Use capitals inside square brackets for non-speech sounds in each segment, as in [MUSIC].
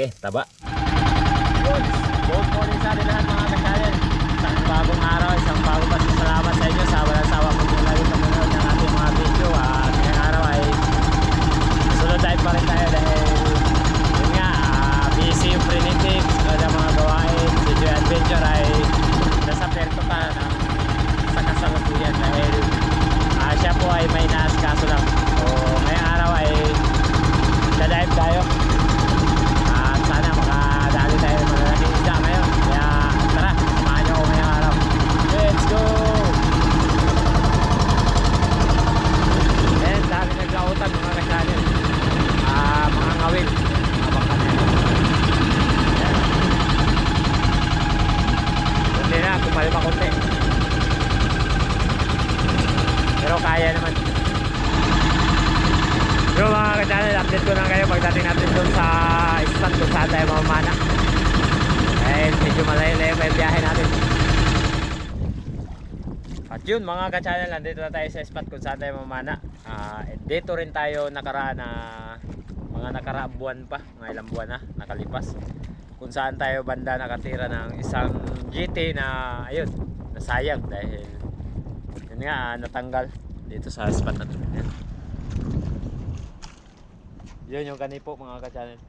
Laki, taba. Good. Good morning sa atin lahat mga ka-channel. Isang bagong araw, isang bagong pasasalamat sa inyo sa walang sawa kong yung lagi panonood ng ating mga video. At ngayong araw ay sunod tayo pa rin tayo dahil yun nga, ah, busy yung primitive, kada mga gawain, video adventure ay nasa perto pa ng sa kasalukuyan dahil ah, siya po ay may naaskaso lang. So ngayong araw ay dadive tayo. At sana makadali tayo ng malalaking isda ngayon. Kaya tara, samahan niyo ako ngayong araw. Let's go! Yan, naglautan mga kasanin. Ah, mga ngawin. Abang kami. Yan. Kunti na, tumalima kunti. Pero kaya naman. Yo mga ka-channel, update ko lang kayo pagdating natin doon sa stand kung saan tayo mamamana. Dahil medyo malayo-layo pa yung biyahe natin. At yun mga ka-channel, nandito na tayo sa spot kung saan tayo mamamana. Dito rin tayo nakaraan na mga nakaraang buwan pa, mga ilang buwan na nakalipas. Kung saan tayo banda nakatira ng isang GT na ayun, nasayang dahil yun nga, natanggal dito sa spot na to. Yan. Yun yung kanipo mga ka-channel.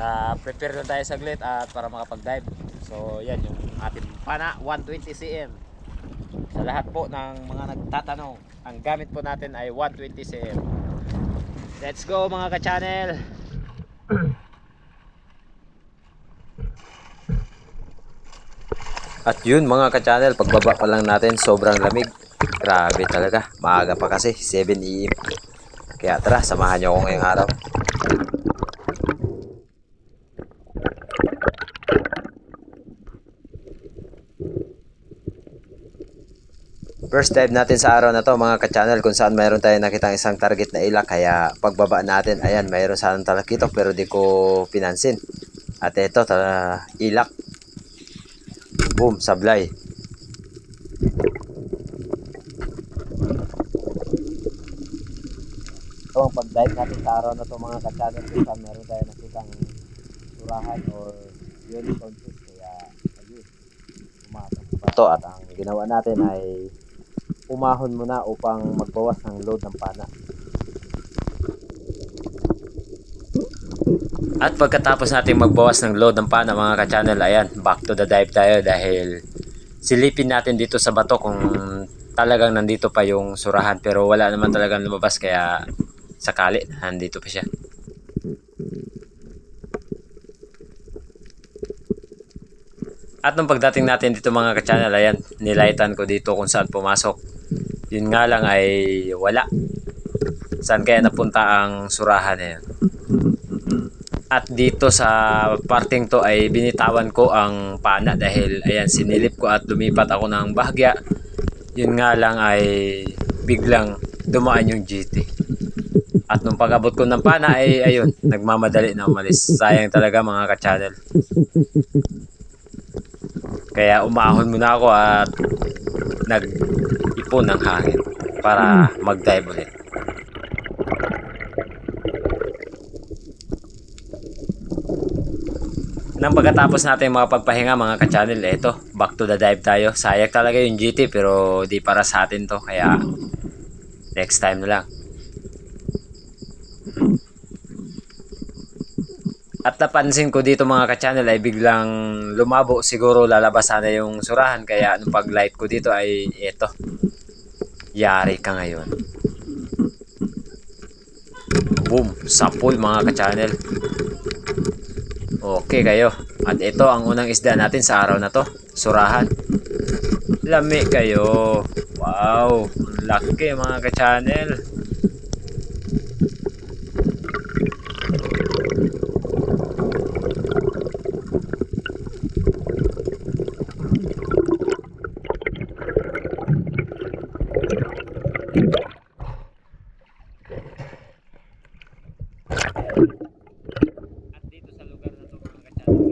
Ah, prepare na tayo saglit at para makapag-dive. So, yan yung ating pana 120 cm. Sa lahat po ng mga nagtatanong, ang gamit po natin ay 120 cm. Let's go mga ka-channel. At yun mga ka-channel, pagbaba pa lang natin, sobrang lamig. Grabe talaga. Maaga pa kasi, 7 AM. Kaya tara, samahan niyo ako ngayong araw. First dive natin sa araw na to mga ka-channel kung saan mayroon tayo nakitang isang target na ilak kaya pagbaba natin ayan mayroon sanang talakitok pero di ko pinansin. At ito tala, ilak. Boom sablay. Ito ang pag-dive natin sa araw na to mga ka-channel kung saan meron tayo nakitang surahan or yun consist kaya ayun pumasok pa. To at ang ginawa natin ay umahon muna upang magbawas ng load ng pana At pagkatapos natin magbawas ng load ng pana mga ka-channel, ayan, back to the dive tayo dahil silipin natin dito sa bato kung talagang nandito pa yung surahan pero wala naman talagang lumabas kaya sakali nandito pa siya. At nung pagdating natin dito mga ka-channel, ayan, nilaitan ko dito kung saan pumasok. Yun nga lang ay wala. Saan kaya napunta ang surahan na yun? At dito sa parting to ay binitawan ko ang pana dahil ayan sinilip ko at lumipat ako ng bahagya. Yun nga lang ay biglang dumaan yung GT. At nung pag-abot ko ng pana ay ayun, nagmamadali na umalis. Sayang talaga mga ka-channel. Kaya umahon muna ako at nag-ipon ng hangin para mag-dive ulit. Nang pagkatapos natin mga pagpahinga mga ka-channel, eto, back to the dive tayo. Sayang talaga yung GT pero di para sa atin to kaya next time na lang. At napansin ko dito mga ka-channel ay biglang lumabo siguro lalabas sana yung surahan kaya nung pag-light ko dito ay eto. Yari ka ngayon. Boom, sapul mga ka-channel. Okay kayo. At ito ang unang isda natin sa araw na to. Surahan. Lami kayo. Wow. Ang laki mga ka-channel. At dito sa lugar na to mga ka-channel,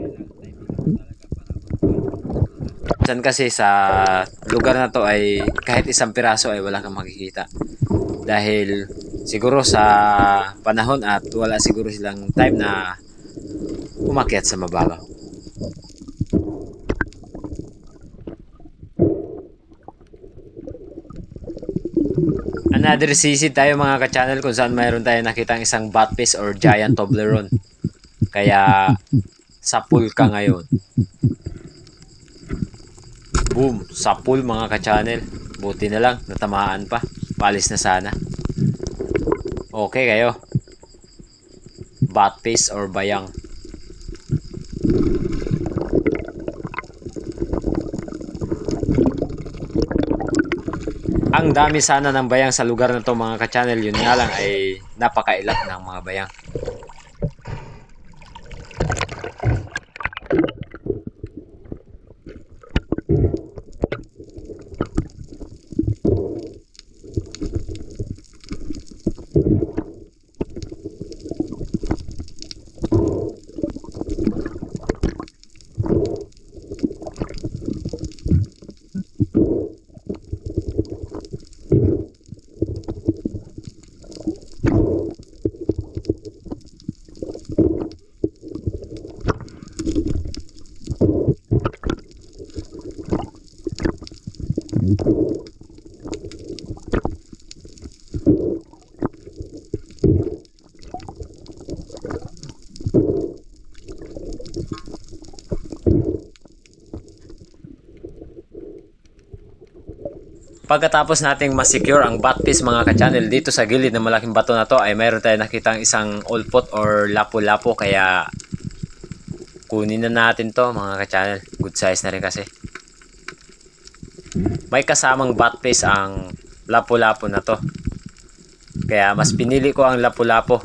Diyan kasi sa lugar na to ay kahit isang piraso ay wala kang makikita. Dahil siguro sa panahon at wala siguro silang time na umakyat sa mababaw. Another sisid tayo mga ka-channel kung saan mayroon tayo nakitang isang batfish or giant Toblerone. Kaya sa pool ka ngayon. Boom! Sa pool mga ka-channel. Buti na lang, natamaan pa. Palis na sana. Okay kayo. Batfish or bayang. Ang dami sana ng bayang sa lugar na to mga ka-channel. Yun nga lang ay napakailap ng mga bayang. Pagkatapos nating ma-secure ang batfish mga ka-channel dito sa gilid ng malaking bato na to ay mayroon tayo nakitang isang olpot or lapo-lapo kaya kunin na natin to mga ka-channel. Good size na rin kasi. May kasamang batfish ang lapo-lapo na to. Kaya mas pinili ko ang lapo-lapo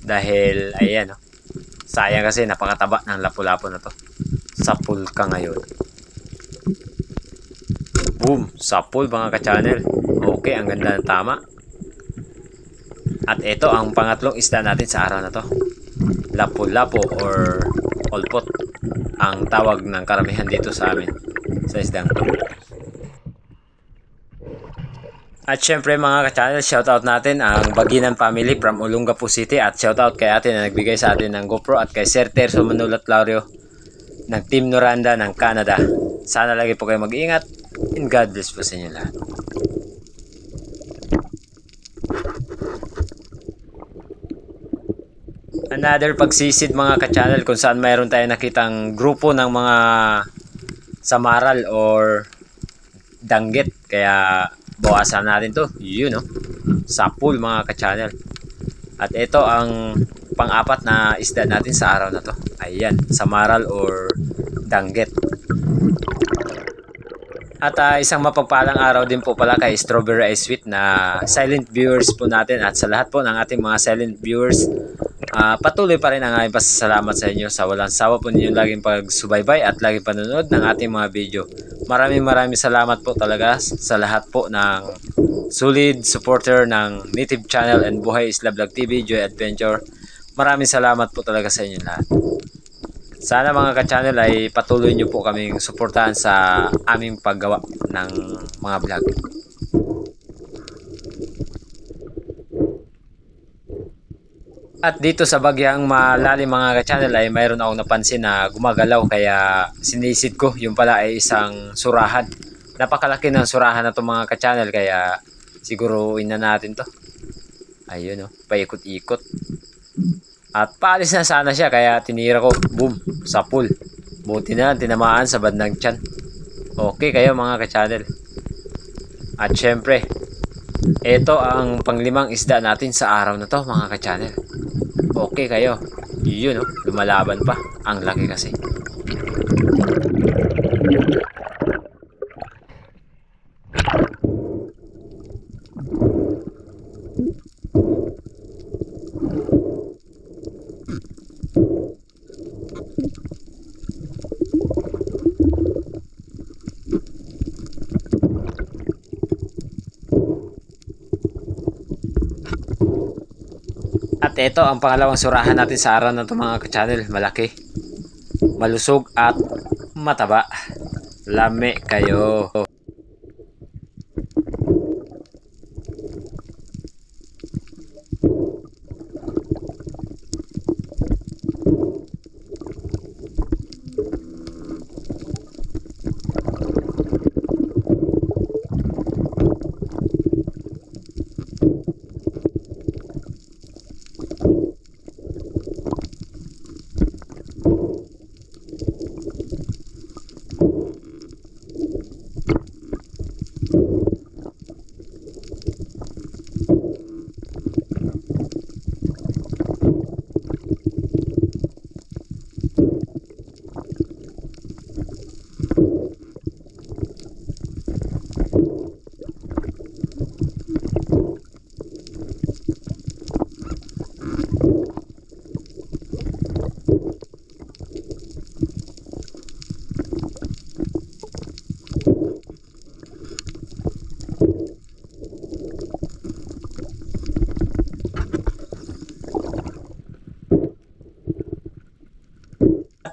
dahil ayan oh. Sayang kasi napakataba ng lapo-lapo na to. Sa pool ka ngayon. Boom! Sa pool mga ka-channel. Okay, ang ganda ng tama. At ito ang pangatlong isda natin sa araw na to. Lapo-lapo or olpot. Ang tawag ng karamihan dito sa amin. Sa isdang to. At syempre mga ka-channel, shoutout natin ang Baginan Family from Olongapo City at shoutout kay ate na nagbigay sa atin ng GoPro at kay Sir Terso Manulat Laurio ng Team Noranda ng Canada. Sana lagi po kayo mag-iingat and God bless po sa inyo lahat. Another pagsisid mga ka-channel kung saan mayroon tayo nakitang grupo ng mga samaral or danggit. Kaya bawasan natin to. Yun no. Sa pool mga ka-channel. At ito ang pang-apat na isda natin sa araw na to. Ayan, samaral or danggit. At ah, isang mapagpalang araw din po pala kay Strawberry Ice Sweet na silent viewers po natin at sa lahat po ng ating mga silent viewers ah, patuloy pa rin ang aming pasasalamat sa inyo sa walang sawa po ninyong laging pagsubaybay at laging panonood ng ating mga video. Maraming maraming salamat po talaga sa lahat po ng solid supporter ng Native Channel and Buhay Isla Vlog TV, Joy Adventure. Maraming salamat po talaga sa inyo lahat. Sana mga ka-channel ay patuloy nyo po kaming suportahan sa aming paggawa ng mga vlog. At dito sa bagyang malalim mga ka-channel ay mayroon akong napansin na gumagalaw kaya sinisid ko yung pala ay isang surahan. Napakalaki ng surahan na to mga ka-channel kaya siguro na natin to. Ayun oh, paikot-ikot. At paalis na sana siya kaya tinira ko, boom, sa pool. Buti na tinamaan sa bandang tiyan. Okay kayo mga ka-channel. At syempre, ito ang panglimang isda natin sa araw na to mga ka-channel. Okay kayo. Yun oh, lumalaban pa. Ang laki kasi. At ito ang pangalawang surahan natin sa araw na ito mga ka-channel. Malaki. Malusog at mataba. Lame kayo.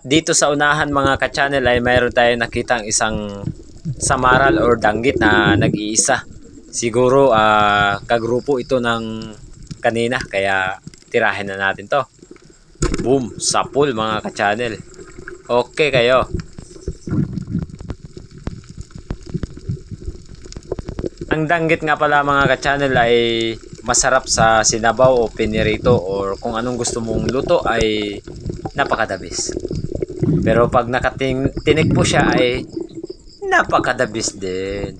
Dito sa unahan mga ka-channel ay mayroon tayong nakitang isang samaral or danggit na nag-iisa. Siguro ah, kagrupo ito ng kanina kaya tirahin na natin to. Boom, sapul mga ka-channel. Okay kayo. Ang danggit nga pala mga ka-channel ay masarap sa sinabaw o pinirito or kung anong gusto mong luto ay napakadabis. Pero pag nakating tinik po siya ay napakadabis din.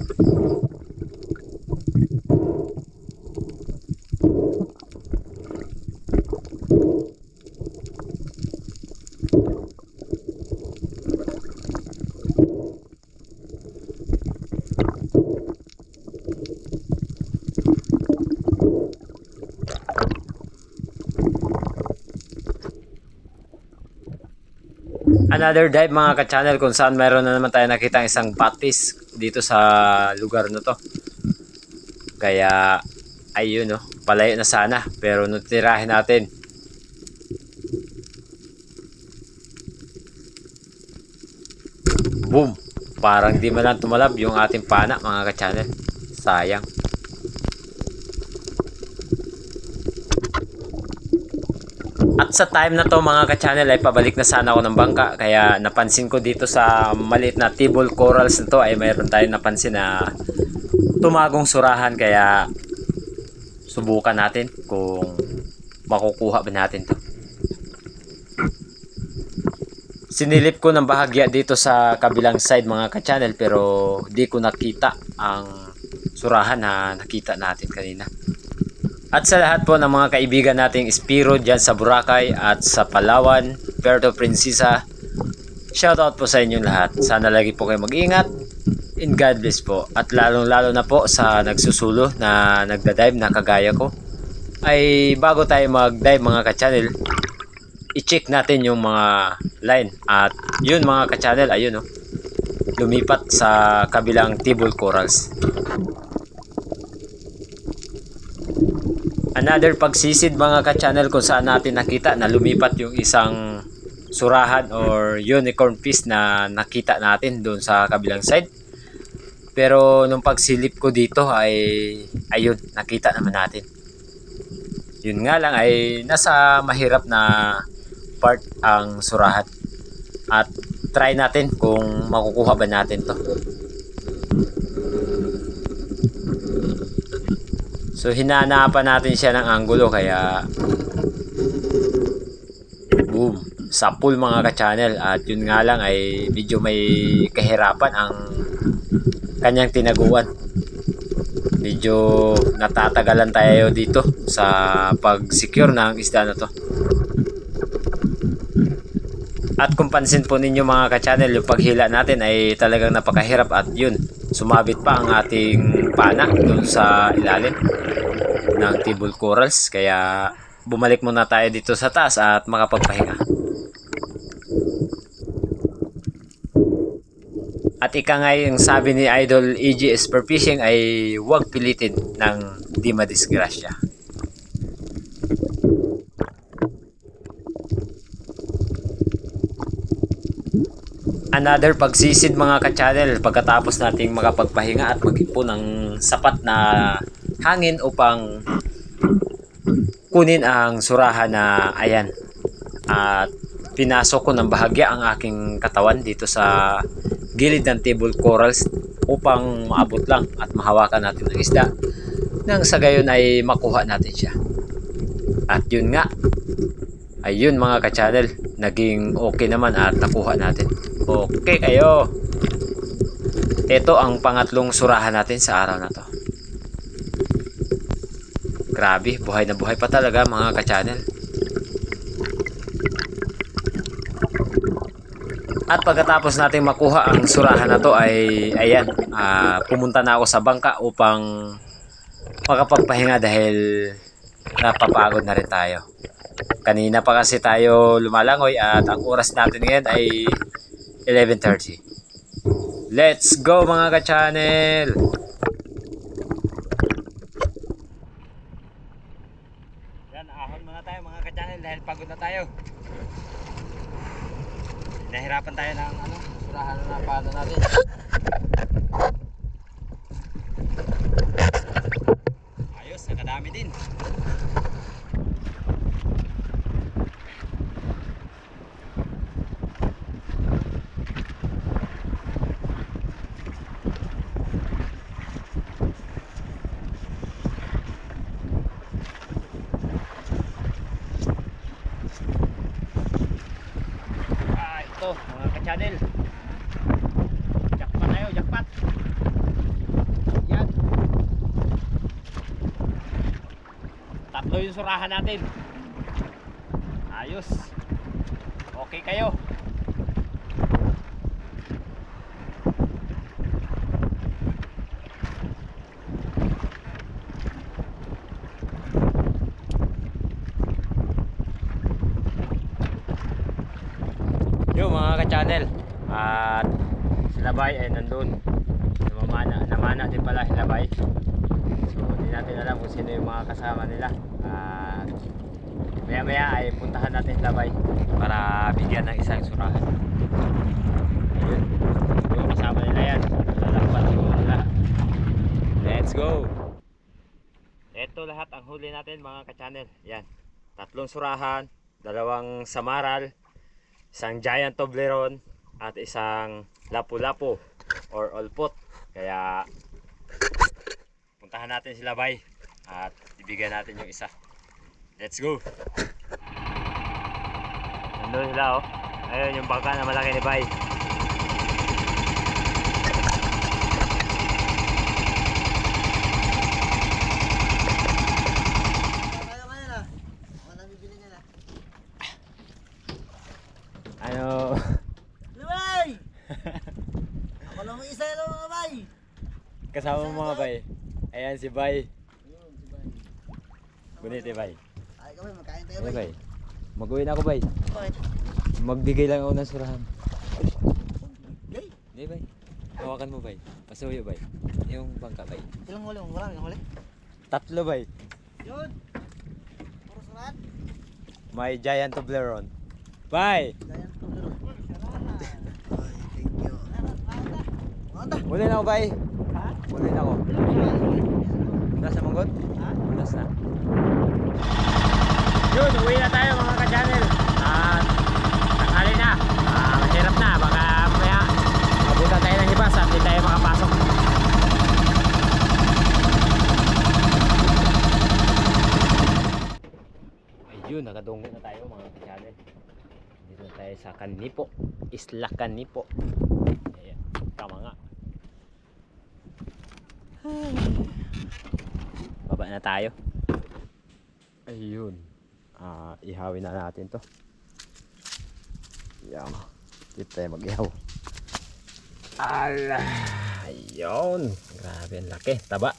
Another dive mga ka-channel kung saan mayroon na naman tayo nakita isang batis dito sa lugar na to. Kaya ayun no, palayo na sana pero nutirahin natin. Boom! Parang di man lang tumalab yung ating pana mga ka-channel. Sayang. At sa time na to mga ka-channel ay pabalik na sana ako ng bangka kaya napansin ko dito sa maliit na table corals na to ay mayroon tayong napansin na tumagong surahan kaya subukan natin kung makukuha ba natin to. Sinilip ko ng bahagya dito sa kabilang side mga ka-channel pero di ko nakita ang surahan na nakita natin kanina. At sa lahat po ng mga kaibigan nating Espiro dyan sa Boracay at sa Palawan, Puerto Princesa, shoutout po sa inyong lahat. Sana lagi po kayo mag-ingat. In God bless po. At lalong lalo na po sa nagsusulo na nagda-dive na kagaya ko. Ay bago tayo mag-dive mga ka-channel, i-check natin yung mga line. At yun mga ka-channel, ayun oh, lumipat sa kabilang table corals. Another pagsisid mga ka-channel kung saan natin nakita na lumipat yung isang surahan or unicorn fish na nakita natin doon sa kabilang side. Pero nung pagsilip ko dito ay ayun, nakita naman natin. Yun nga lang ay nasa mahirap na part ang surahan. At try natin kung makukuha ba natin to. So hinanapan natin siya ng anggulo kaya boom, sapul mga ka-channel at yun nga lang ay medyo may kahirapan ang kanyang tinaguan. Medyo natatagalan tayo dito sa pag-secure ng isda na to. At kung pansin po ninyo mga ka-channel, yung paghila natin ay talagang napakahirap at yun, sumabit pa ang ating pana doon sa ilalim ng table corals. Kaya bumalik muna tayo dito sa taas at makapagpahinga. At ika nga yung sabi ni Idol EG Fishing ay huwag pilitin ng di madisgrasya. Another pagsisid mga ka-channel pagkatapos nating makapagpahinga at mag-ipon ng sapat na hangin upang kunin ang surahan na ayan at pinasok ko ng bahagya ang aking katawan dito sa gilid ng table corals upang maabot lang at mahawakan natin ang isda. Nang sa gayon ay makuha natin siya. At yun nga ayun mga ka-channel naging okay naman at nakuha natin okay kayo ito ang pangatlong surahan natin sa araw na to Grabe, buhay na buhay pa talaga mga ka-channel. At pagkatapos nating makuha ang surahan na to ay ayan, ah, pumunta na ako sa bangka upang makapagpahinga dahil napapagod na rin tayo. Kanina pa kasi tayo lumalangoy at ang oras natin ngayon ay 11.30. Let's go mga ka-channel! Yan, ahon muna tayo mga ka-channel dahil pagod na tayo. Nahirapan tayo ng ano, surahan na paano natin. Ayos, nakadami din. Ah, ito, mga ka-channel. Jackpot tayo, jackpot. Yan. Tatlo yung surahan natin. Ayos. Okay kayo. Yung mga ka-channel at sila Bay ay nandun namamana, namana din pala sila Bay so hindi natin alam kung sino yung mga kasama nila. At maya maya ay puntahan natin sila Bay para bigyan ng isang surahan. Ayun. Yung kasama nila yan. Lalakpan ko nila let's go! Eto lahat ang huli natin mga ka-channel. Yan. Tatlong surahan dalawang samaral isang giant Toblerone at isang lapu-lapu or olpot. Kaya puntahan natin sila bay at ibigyan natin yung isa. Let's go! Nandun sila oh. Ayun yung bangka na malaki ni bay. Ano? Lumay! [LAUGHS] Ako lang isa lang mga bay. Kasama mo mga bay. Ayan si bay. Ayun, si bay. Guniti bay. Ay kami, magkain tayo bay. bay? Mag-uwi na ako bay. Bakit? Magbigay lang ako ng surahan. Gay! Hindi bay. Hawakan mo bay. Pasuyo bay. Yung bangka bay. Ilang huli mo? Marami ng huli? Tatlo bay. Yun! Puro surat. May giant Toblerone. Bye! Ganyan to laro. Salamat. Ay, thank you. Muli na ako, bye! Ha? Muli na ako. Nasa manggot? Ha? Ulas na. Yun, uwi na tayo mga ka-channel. At tanghali na. Ah, mahirap na. Baka mamaya mabutan tayo ng hibas at hindi tayo makapasok. Ayun, nakadunggo na tayo mga ka-channel. Dito na tayo sa Kanipo. Isla Kanipo. Ayan, tama nga. Baba na tayo. Ayun. Ah, ihawin na natin to. Yan. Dito tayo mag-ihaw. Ala. Ayun. Grabe ang laki. Taba.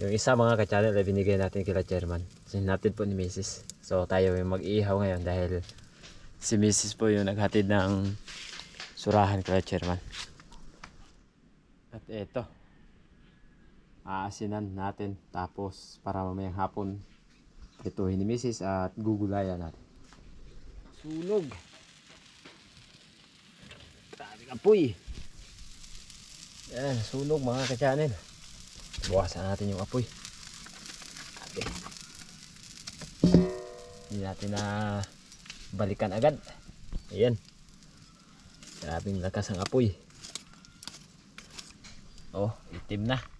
Yung isa mga ka-channel ay binigay natin kila chairman. Sinatid po ni Mrs. So tayo yung mag-ihaw ngayon dahil si Mrs. po yung naghatid ng surahan kila chairman. At eto. Aasinan natin tapos para mamayang hapon prituhin ni Mrs. at gugulayan natin. Sunog. Grabe apoy. Yan, sunog mga ka-channel. Buwasan natin yung apoy. Grabe. Hindi natin na balikan agad. Ayan. Grabing lakas ang apoy. Oh, itim na.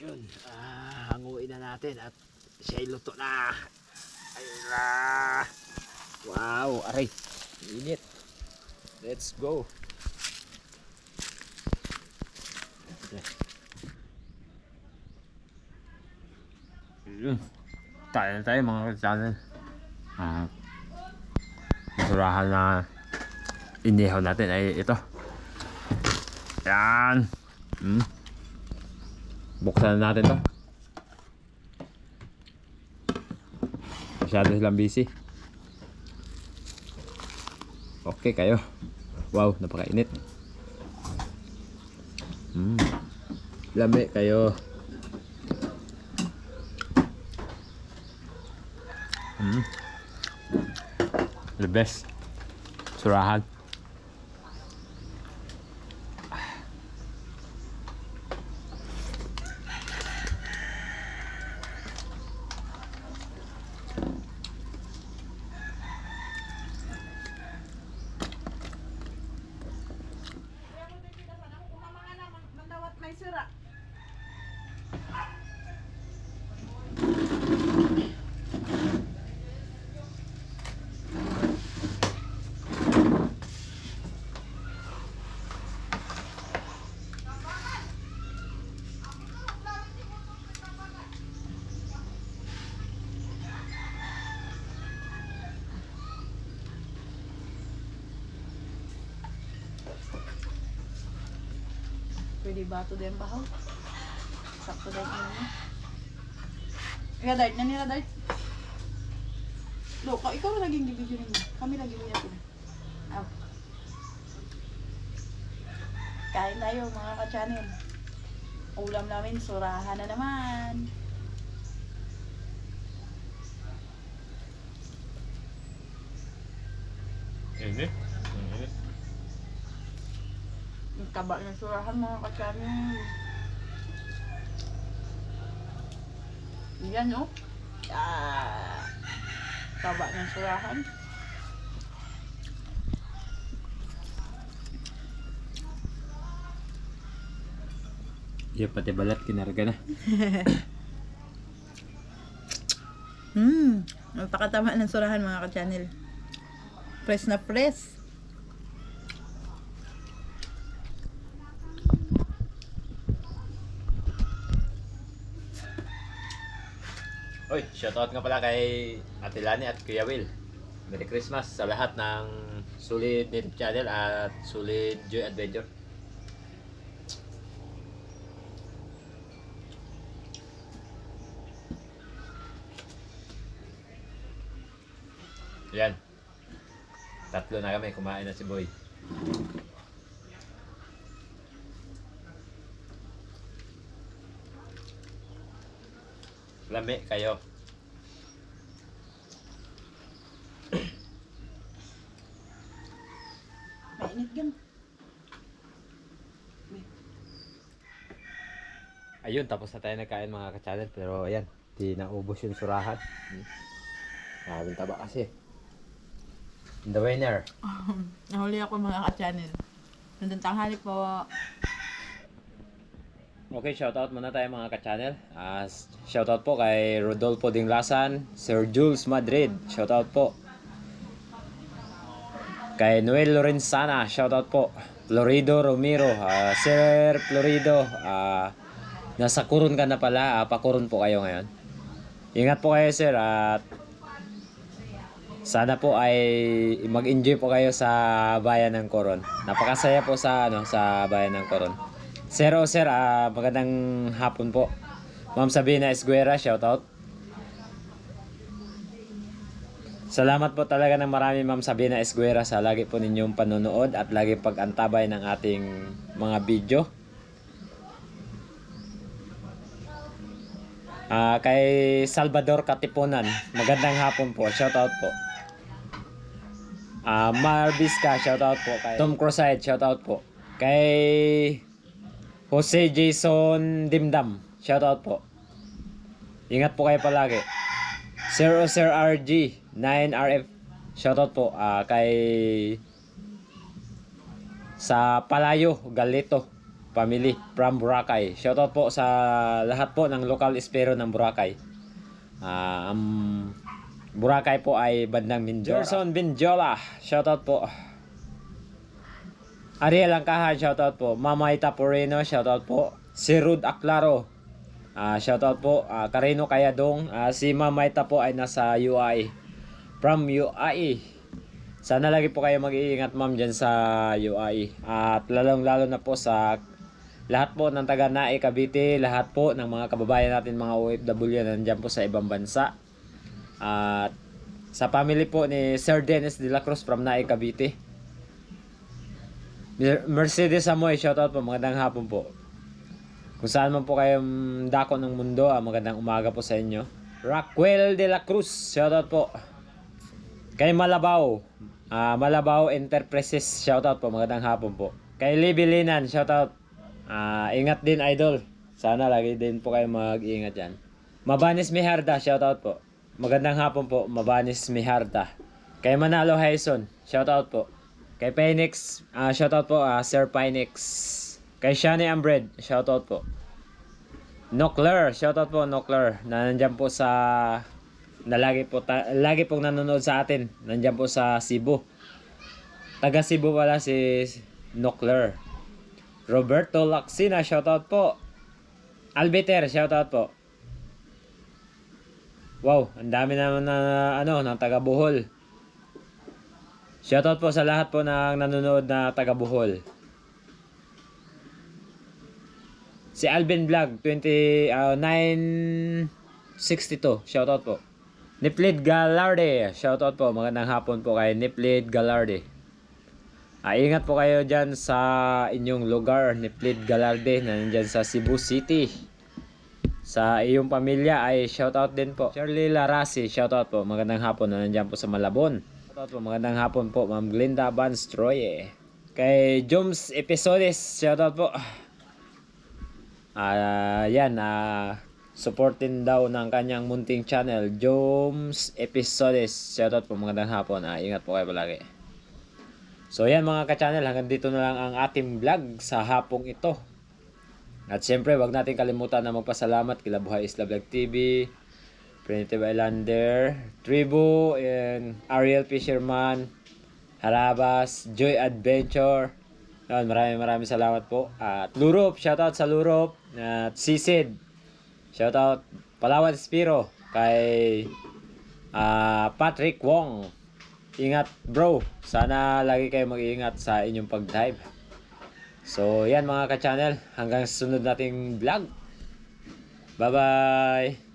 Ayun, ah, hanguin na natin at siya'y luto na. Ayun na. Wow, aray. Init. Let's go. Ayun. Tayo na tayo mga channel. Ah, surahan na inihaw natin ay ito. Yan. Hmm. Buksan na natin to. Masyado silang busy. Okay kayo. Wow, napakainit. Hmm. Lami kayo. Hmm. The best. Surahan. Pwede ba ito din bahaw? Sakto dahil na. Kaya dahil na nila dahil. Lo, ka, ikaw na naging video ninyo. Kami lagi mo yan. Ah. Kain tayo mga ka-channel. Ulam namin, surahan na naman. Ini? Taba ng surahan mga ka-channel. Yan oh. Ah. Taba ng surahan. Iya pati balat kinarga na. [LAUGHS] Hmm, napakatama ng surahan mga ka-channel. Fresh na fresh. Oy, shoutout nga pala kay Ate Lani at Kuya Will. Merry Christmas sa lahat ng Solid Native Channel at Solid Joy Adventure. Yan. Tatlo na kami, kumain na si Boy. Lami kayo. Mainit gan. Ayun, tapos na tayo nagkain mga ka-channel. Pero ayan, di naubos yung surahan. Maraming taba kasi. The winner. [LAUGHS] Nahuli ako mga ka-channel. Nandang tanghali po. Okay, shoutout muna tayo mga ka-channel. Uh, shoutout po kay Rodolfo Dinglasan, Sir Jules Madrid. Shoutout po. Kay Noel Lorenzana, shoutout po. Florido Romero, ah, Sir Florido, ah, nasa kurun ka na pala, ah, pakurun po kayo ngayon. Ingat po kayo sir at sana po ay mag-enjoy po kayo sa bayan ng Coron. Napakasaya po sa ano sa bayan ng Coron. Sir o sir, ah, magandang hapon po. Ma'am Sabina Esguera, shoutout. Salamat po talaga ng marami Ma'am Sabina Esguera sa lagi po ninyong panonood at lagi pag-antabay ng ating mga video. Ah, kay Salvador Katipunan, magandang hapon po. Shoutout po. Ah, Marvisca, shoutout po kay Tom Crusade, shoutout po. Kay Jose Jason Dimdam, shoutout po. Ingat po kayo palagi. Sir o Sir RG, 9RF, shoutout po ah, kay sa Palayo, Galito, family from Boracay. Shoutout po sa lahat po ng local espero ng Boracay. Ah, ang Boracay po ay bandang Mindoro. Gerson Binjola, shoutout po. Ariel Angkahan, shoutout po. Mamay Taporeno, shoutout po. Si Rud Aclaro, ah shoutout po. Ah, Karino Kayadong, ah, si Mamay po ay nasa UAE. From UAE. Sana lagi po kayo mag-iingat ma'am dyan sa UAE. At lalong lalo na po sa lahat po ng taga Nae Cavite, lahat po ng mga kababayan natin mga OFW na nandyan po sa ibang bansa. At sa family po ni Sir Dennis de la Cruz from Nae Cavite. Mer- Mercedes Amoy, shoutout po, magandang hapon po. Kung saan man po kayong dako ng mundo, ah, magandang umaga po sa inyo. Raquel de la Cruz, shoutout po. Kay Malabaw. Ah, Malabaw Enterprises, shoutout po. Magandang hapon po. Kay Libby Linan, shoutout. Ah, ingat din idol. Sana lagi din po kayo mag-ingat yan. Mabanis Miharda, shoutout po. Magandang hapon po, Mabanis Miharda. Kay Manalo Hyson, shoutout po. Kay Phoenix, ah shoutout po, ah, Sir Phoenix. Kay Shani Ambred, shoutout po. Nokler, shoutout po Nokler. Na nandyan po sa na lagi po ta- lagi pong nanonood sa atin. Nandyan po sa Cebu. Taga Cebu pala si Nokler. Roberto Laxina, shoutout po. Albiter, shoutout po. Wow, ang dami naman na ano, ng taga Bohol. Shoutout po sa lahat po ng nanonood na taga Bohol. Si Alvin Vlog 20 ah, 962. Shoutout po. Niplid Galarde. Shoutout po. Magandang hapon po kay Niplid Galarde. Ah, ingat po kayo dyan sa inyong lugar, Niplid Galarde, na nandyan sa Cebu City. Sa iyong pamilya ay shoutout din po. Shirley Larasi, shoutout po. Magandang hapon na nandyan po sa Malabon. Shoutout po. Magandang hapon po, Ma'am Glinda Banstroye. Kay Joms Episodes, shoutout po. Ah, yan, ah, supportin daw ng kanyang munting channel, Joms Episodes. Shoutout po, magandang hapon. Ah, ingat po kayo palagi. So yan mga ka-channel, hanggang dito na lang ang ating vlog sa hapong ito. At syempre, wag natin kalimutan na magpasalamat kila Buhay Isla Vlog TV, Primitive Islander, Tribu, and Ariel Fisherman, Harabas, Joy Adventure. Yun, maraming maraming salamat po. At Lurop, shoutout sa Lurop. At Sisid, shoutout Palawan Spiro, kay ah, Patrick Wong. Ingat bro, sana lagi kayo mag-iingat sa inyong pag-dive. So yan mga ka-channel, hanggang sa sunod nating vlog. Bye-bye!